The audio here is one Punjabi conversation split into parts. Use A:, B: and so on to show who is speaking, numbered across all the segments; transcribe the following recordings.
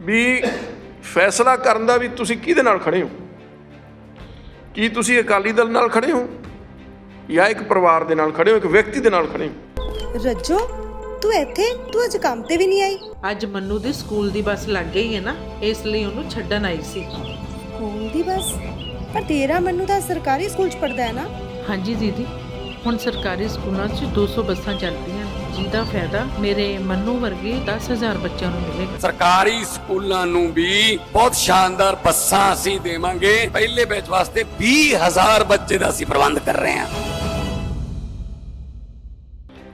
A: ਵੀ ਫੈਸਲਾ ਕਰਨ ਦਾ ਵੀ ਤੁਸੀਂ ਕਿਹਦੇ ਨਾਲ ਖੜੇ ਹੋ? ਕੀ ਤੁਸੀਂ ਅਕਾਲੀ ਦਲ ਨਾਲ ਖੜੇ ਹੋ? ਜਾਂ ਇੱਕ ਪਰਿਵਾਰ ਦੇ ਨਾਲ ਖੜੇ ਹੋ ਇੱਕ ਵਿਅਕਤੀ ਦੇ ਨਾਲ ਖੜੇ ਹੋ?
B: ਰੱਜੋ ਤੂੰ ਇੱਥੇ ਤੂੰ ਅੱਜ ਕੰਮ ਤੇ ਵੀ ਨਹੀਂ ਆਈ।
C: ਅੱਜ ਮੰਨੂ ਦੀ ਸਕੂਲ ਦੀ ਬੱਸ ਲੱਗ ਗਈ ਹੈ ਨਾ ਇਸ ਲਈ ਉਹਨੂੰ ਛੱਡਣ ਆਈ ਸੀ।
B: ਸਕੂਲ ਦੀ ਬਸ? ਪਰ ਤੇਰਾ ਮੈਨੂੰ ਤਾਂ ਸਰਕਾਰੀ ਸਕੂਲ ਚ ਪੜਦਾ ਹੈ ਨਾ।
C: ਹਾਂਜੀ ਦੀਦੀ। ਹੁਣ ਸਰਕਾਰੀ ਸਕੂਲਾਂ 'ਚ 200 ਬੱਸਾਂ ਚੱਲਦੀਆਂ। ਜਿਹਦਾ ਫਾਇਦਾ ਮੇਰੇ ਮੰਨੂ ਵਰਗੇ 10000 ਬੱਚਿਆਂ ਨੂੰ ਮਿਲੇਗਾ।
D: ਸਰਕਾਰੀ ਸਕੂਲਾਂ ਨੂੰ ਵੀ ਬਹੁਤ ਸ਼ਾਨਦਾਰ ਬੱਸਾਂ ਅਸੀਂ ਦੇਵਾਂਗੇ। ਪਹਿਲੇ ਬੈਚ ਵਾਸਤੇ 20000 ਬੱਚੇ ਦਾ ਅਸੀਂ ਪ੍ਰਬੰਧ ਕਰ ਰਹੇ ਹਾਂ।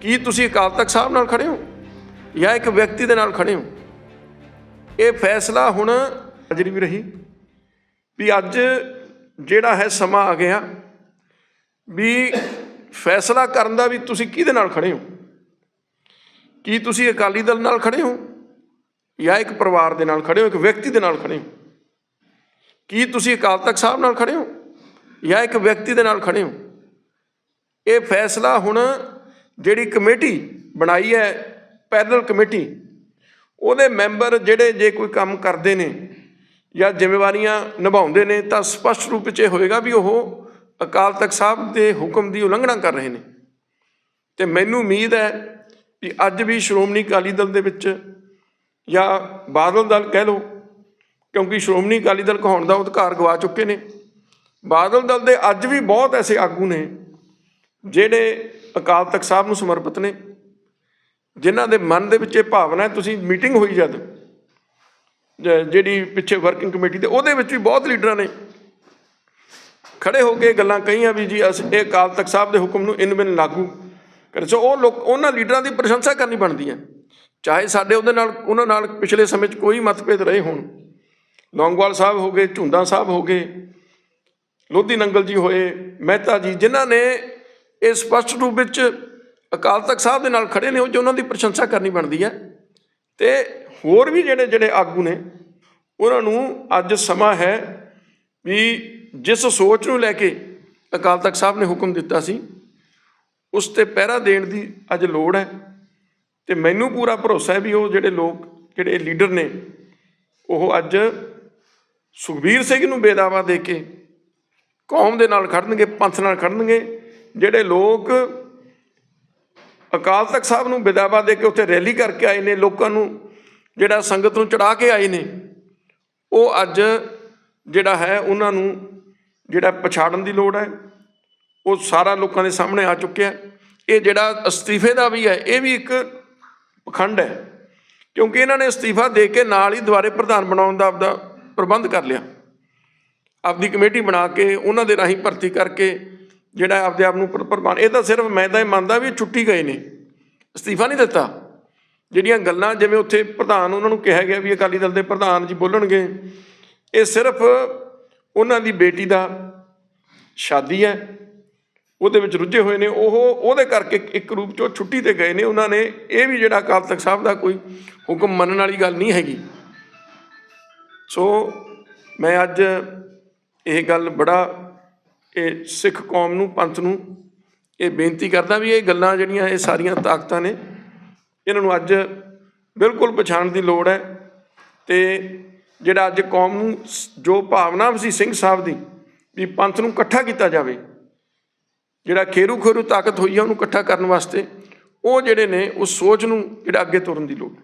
A: ਕੀ ਤੁਸੀਂ ਅਕਾਲ ਤਖਤ ਸਾਹਿਬ ਨਾਲ ਖੜੇ ਹੋ? ਜਾਂ ਇੱਕ ਵਿਅਕਤੀ ਦੇ ਨਾਲ ਖੜੇ ਹੋ? ਇਹ ਫੈਸਲਾ ਹੁਣ ਅਜਰੀ ਵੀ ਰਹੀ ਵੀ ਅੱਜ ਜਿਹੜਾ ਹੈ ਸਮਾਂ ਆ ਗਿਆ ਵੀ ਫੈਸਲਾ ਕਰਨ ਦਾ ਵੀ ਤੁਸੀਂ ਕਿਹਦੇ ਨਾਲ ਖੜੇ ਹੋ? ਕੀ ਤੁਸੀਂ ਅਕਾਲੀ ਦਲ ਨਾਲ ਖੜੇ ਹੋ? ਜਾਂ ਇੱਕ ਪਰਿਵਾਰ ਦੇ ਨਾਲ ਖੜੇ ਹੋ, ਇੱਕ ਵਿਅਕਤੀ ਦੇ ਨਾਲ ਖੜੇ ਹੋ? ਕੀ ਤੁਸੀਂ ਅਕਾਲ ਤਖਤ ਸਾਹਿਬ ਨਾਲ ਖੜੇ ਹੋ? ਜਾਂ ਇੱਕ ਵਿਅਕਤੀ ਦੇ ਨਾਲ ਖੜੇ ਹੋ? ਇਹ ਫੈਸਲਾ ਹੁਣ ਜਿਹੜੀ ਕਮੇਟੀ ਬਣਾਈ ਹੈ ਪੈਨਲ ਕਮੇਟੀ, ਉਹਦੇ ਮੈਂਬਰ ਜਿਹੜੇ ਜੇ ਕੋਈ ਕੰਮ ਕਰਦੇ ਨੇ ਜਾਂ ਜ਼ਿੰਮੇਵਾਰੀਆਂ ਨਿਭਾਉਂਦੇ ਨੇ, ਤਾਂ ਸਪਸ਼ਟ ਰੂਪ ਵਿੱਚ ਇਹ ਹੋਏਗਾ ਵੀ ਉਹ ਅਕਾਲ ਤਖਤ ਸਾਹਿਬ ਦੇ ਹੁਕਮ ਦੀ ਉਲੰਘਣਾ ਕਰ ਰਹੇ ਨੇ। ਤੇ ਮੈਨੂੰ ਉਮੀਦ ਹੈ ਵੀ ਅੱਜ ਵੀ ਸ਼੍ਰੋਮਣੀ ਅਕਾਲੀ ਦਲ ਦੇ ਵਿੱਚ ਜਾਂ ਬਾਦਲ ਦਲ ਕਹਿ ਲਓ, ਕਿਉਂਕਿ ਸ਼੍ਰੋਮਣੀ ਅਕਾਲੀ ਦਲ ਕਹਾਉਣ ਦਾ ਅਧਿਕਾਰ ਗਵਾ ਚੁੱਕੇ ਨੇ। ਬਾਦਲ ਦਲ ਦੇ ਅੱਜ ਵੀ ਬਹੁਤ ਐਸੇ ਆਗੂ ਨੇ ਜਿਹੜੇ ਅਕਾਲ ਤਖਤ ਸਾਹਿਬ ਨੂੰ ਸਮਰਪਿਤ ਨੇ, ਜਿਨ੍ਹਾਂ ਦੇ ਮਨ ਦੇ ਵਿੱਚ ਇਹ ਭਾਵਨਾ ਹੈ ਤੁਸੀਂ ਮੀਟਿੰਗ ਹੋਈ ਜਦ ਜਿਹੜੀ ਪਿੱਛੇ ਵਰਕਿੰਗ ਕਮੇਟੀ ਤੇ ਉਹਦੇ ਵਿੱਚ ਵੀ ਬਹੁਤ ਲੀਡਰਾਂ ਨੇ। ਖੜੇ ਹੋ ਕੇ ਗੱਲਾਂ ਕਹੀਆਂ ਵੀ ਜੀ, ਅਸੀਂ ਇਹ ਅਕਾਲ ਤਖਤ ਸਾਹਿਬ ਦੇ ਹੁਕਮ ਨੂੰ ਇਨ ਬਿਨ ਲਾਗੂ ਕਰੇ। ਸੋ ਉਹ ਲੋਕ, ਉਹਨਾਂ ਲੀਡਰਾਂ ਦੀ ਪ੍ਰਸ਼ੰਸਾ ਕਰਨੀ ਬਣਦੀ ਹੈ। ਚਾਹੇ ਸਾਡੇ ਉਹਦੇ ਨਾਲ, ਉਹਨਾਂ ਨਾਲ ਪਿਛਲੇ ਸਮੇਂ 'ਚ ਕੋਈ ਮਤਭੇਦ ਰਹੇ ਹੋਣ। ਲੌਂਗਵਾਲ ਸਾਹਿਬ ਹੋ ਗਏ, ਝੁੰਦਾ ਸਾਹਿਬ ਹੋ ਗਏ, ਲੋਧੀ ਨੰਗਲ ਜੀ ਹੋਏ, ਮਹਿਤਾ ਜੀ, ਜਿਨ੍ਹਾਂ ਨੇ ਇਹ ਸਪਸ਼ਟ ਰੂਪ ਵਿੱਚ ਅਕਾਲ ਤਖਤ ਸਾਹਿਬ ਦੇ ਨਾਲ ਖੜੇ ਨੇ, ਉਹ ਜੋ ਉਹਨਾਂ ਦੀ ਪ੍ਰਸ਼ੰਸਾ ਕਰਨੀ ਬਣਦੀ ਹੈ। ਤੇ ਹੋਰ ਵੀ ਜਿਹੜੇ ਜਿਹੜੇ ਆਗੂ ਨੇ, ਉਹਨਾਂ ਨੂੰ ਅੱਜ ਸਮਾਂ ਹੈ ਵੀ ਜਿਸ ਸੋਚ ਨੂੰ ਲੈ ਕੇ ਅਕਾਲ ਤਖਤ ਸਾਹਿਬ ਨੇ ਹੁਕਮ ਦਿੱਤਾ ਸੀ, ਉਸ ਤੇ ਪਹਿਰਾ ਦੇਣ ਦੀ ਅੱਜ ਲੋੜ ਹੈ ਤੇ ਮੈਨੂੰ ਪੂਰਾ ਭਰੋਸਾ ਹੈ ਵੀ ਉਹ ਜਿਹੜੇ ਲੋਕ, ਜਿਹੜੇ ਲੀਡਰ ਨੇ, ਉਹ ਅੱਜ ਸੁਖਬੀਰ ਸਿੰਘ ਨੂੰ ਬੇਦਾਵਾ ਦੇ ਕੇ ਕੌਮ ਦੇ ਨਾਲ ਖੜਨਗੇ, ਪੰਥ ਨਾਲ ਖੜਨਗੇ, ਜਿਹੜੇ ਲੋਕ ਅਕਾਲ ਤਖਤ ਸਾਹਿਬ ਨੂੰ ਬੇਦਾਵਾ ਦੇ ਕੇ ਉੱਥੇ ਰੈਲੀ ਕਰਕੇ ਆਏ ਨੇ, ਲੋਕਾਂ ਨੂੰ ਜਿਹੜਾ ਸੰਗਤ ਨੂੰ ਚੜਾ ਕੇ ਆਏ ਨੇ, ਉਹ ਅੱਜ ਜਿਹੜਾ ਹੈ ਉਹਨਾਂ ਨੂੰ ਜਿਹੜਾ ਪਛਾੜਨ ਦੀ ਲੋੜ ਹੈ, ਉਹ ਸਾਰਾ ਲੋਕਾਂ ਦੇ ਸਾਹਮਣੇ ਆ ਚੁੱਕਿਆ ਇਹ ਜਿਹੜਾ ਅਸਤੀਫੇ ਦਾ ਵੀ ਹੈ, ਇਹ ਵੀ ਇੱਕ ਪਖੰਡ ਹੈ। ਕਿਉਂਕਿ ਇਹਨਾਂ ਨੇ ਅਸਤੀਫਾ ਦੇ ਕੇ ਨਾਲ ਹੀ ਦੁਬਾਰੇ ਪ੍ਰਧਾਨ ਬਣਾਉਣ ਦਾ ਆਪਦਾ ਪ੍ਰਬੰਧ ਕਰ ਲਿਆ। ਆਪਦੀ ਕਮੇਟੀ ਬਣਾ ਕੇ, ਉਹਨਾਂ ਦੇ ਰਾਹੀਂ ਭਰਤੀ ਕਰਕੇ ਜਿਹੜਾ ਆਪਦੇ ਆਪ ਨੂੰ ਪ੍ਰ- ਇਹ ਤਾਂ ਸਿਰਫ ਮੈਂ ਤਾਂ ਇਹ ਮੰਨਦਾ ਵੀ ਇਹ ਛੁੱਟੀ ਗਏ ਨੇ। ਅਸਤੀਫਾ ਨਹੀਂ ਦਿੱਤਾ। ਜਿਹੜੀਆਂ ਗੱਲਾਂ ਜਿਵੇਂ ਉੱਥੇ ਪ੍ਰਧਾਨ ਉਹਨਾਂ ਨੂੰ ਕਿਹਾ ਗਿਆ ਵੀ ਅਕਾਲੀ ਦਲ ਦੇ ਪ੍ਰਧਾਨ ਜੀ ਬੋਲਣਗੇ, ਇਹ ਸਿਰਫ ਉਹਨਾਂ ਦੀ ਬੇਟੀ ਦਾ ਸ਼ਾਦੀ ਹੈ, ਉਹਦੇ ਵਿੱਚ ਰੁੱਝੇ ਹੋਏ ਨੇ, ਉਹ ਉਹਦੇ ਕਰਕੇ ਇੱਕ ਰੂਪ 'ਚੋਂ ਛੁੱਟੀ ਤੇ ਗਏ ਨੇ, ਉਹਨਾਂ ਨੇ ਇਹ ਵੀ ਜਿਹੜਾ ਅਕਾਲ ਤਖਤ ਸਾਹਿਬ ਦਾ ਕੋਈ ਹੁਕਮ ਮੰਨਣ ਵਾਲੀ ਗੱਲ ਨਹੀਂ ਹੈਗੀ। ਸੋ ਮੈਂ ਅੱਜ ਇਹ ਗੱਲ ਬੜਾ, ਇਹ ਸਿੱਖ ਕੌਮ ਨੂੰ, ਪੰਥ ਨੂੰ ਇਹ ਬੇਨਤੀ ਕਰਦਾ ਵੀ ਇਹ ਗੱਲਾਂ ਜਿਹੜੀਆਂ, ਇਹ ਸਾਰੀਆਂ ਤਾਕਤਾਂ ਨੇ, ਇਹਨਾਂ ਨੂੰ ਅੱਜ ਬਿਲਕੁਲ ਪਛਾਣ ਦੀ ਲੋੜ ਹੈ ਤੇ ਜਿਹੜਾ ਅੱਜ ਕੌਮ ਨੂੰ ਜੋ ਭਾਵਨਾ ਸੀ ਸਿੰਘ ਸਾਹਿਬ ਦੀ, ਵੀ ਪੰਥ ਨੂੰ ਇਕੱਠਾ ਕੀਤਾ ਜਾਵੇ, ਜਿਹੜਾ ਖੇਰੂ ਖੇਰੂ ਤਾਕਤ ਹੋਈ ਹੈ ਉਹਨੂੰ ਇਕੱਠਾ ਕਰਨ ਵਾਸਤੇ, ਉਹ ਜਿਹੜੇ ਨੇ, ਉਸ ਸੋਚ ਨੂੰ ਜਿਹੜਾ ਅੱਗੇ ਤੁਰਨ ਦੀ ਲੋੜ ਹੈ।